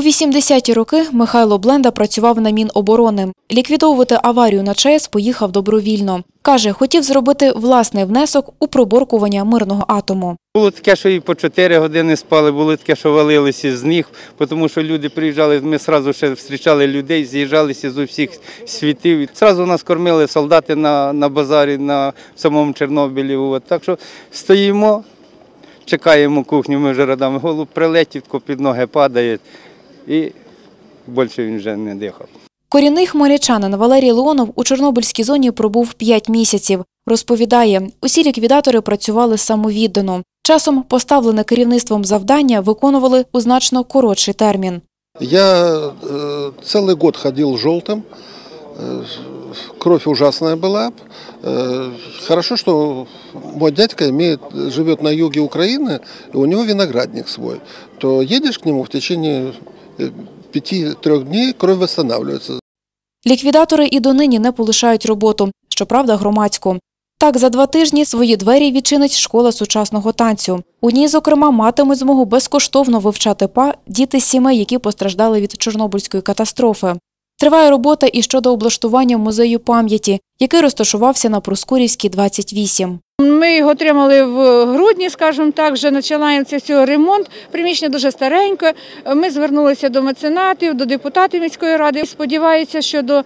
У 80-ті роки Михайло Бленда працював на Міноборони. Ліквідовувати аварію на ЧАЕС поїхав добровільно. Каже, хотів зробити власний внесок у приборкування мирного атому. Було таке, що і по 4 години спали, було таке, що валилися з ніг, тому що люди приїжджали, ми одразу ще зустрічали людей, з'їжджалися з усіх світів. Зразу нас кормили солдати на, на базарі на самому Чорнобилі. От. Так що стоїмо, чекаємо кухню, ми вже радами. Голуб прилетів, під ноги падає і більше він вже не дихав. Корінний хмельничанин Валерій Леонов у Чорнобильській зоні пробув 5 місяців. Розповідає, усі ліквідатори працювали самовіддано. Часом поставлене керівництвом завдання виконували у значно коротший термін. Я э, целый год ходил желтым. Э, кровь ужасная была. Э, хорошо, что мой дядька имеет, живет на юге Украины, и у него виноградник свой. То едешь к нему в течение э, пяти-трех кров кровь. Ліквідатори і донині не полишають роботу, щоправда, громадську. Так, за два тижні свої двері відчинить школа сучасного танцю. У ній, зокрема, матимуть змогу безкоштовно вивчати па діти сімей, які постраждали від Чорнобильської катастрофи. Триває робота і щодо облаштування музею пам'яті, який розташувався на Проскурівській, 28. Ми його отримали в грудні, скажімо так, вже починається цього ремонт. Приміщення дуже стареньке. Ми звернулися до меценатів, до депутатів міської ради. Сподіваюся, що до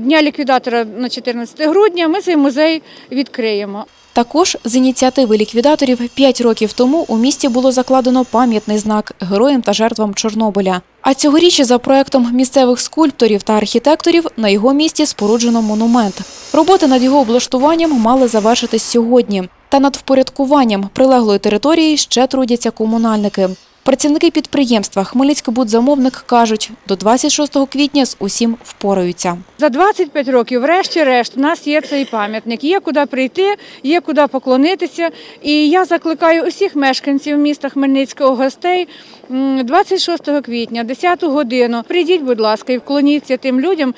дня ліквідатора на 14 грудня ми цей музей відкриємо. Також з ініціативи ліквідаторів 5 років тому у місті було закладено пам'ятний знак героям та жертвам Чорнобиля. А цьогоріч за проектом місцевих скульпторів та архітекторів на його місці споруджено монумент. Роботи над його облаштуванням мали завершитись сьогодні. Та над впорядкуванням прилеглої території ще трудяться комунальники. Працівники підприємства Хмельницький-Будзамовник кажуть, до 26 квітня з усім впораються. За 25 років, врешті-решт, у нас є цей пам'ятник. Є куди прийти, є куди поклонитися. І я закликаю усіх мешканців міста Хмельницького гостей 26 квітня, 10 годину. Прийдіть, будь ласка, і вклоніться тим людям,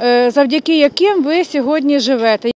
е, завдяки яким ви сьогодні живете.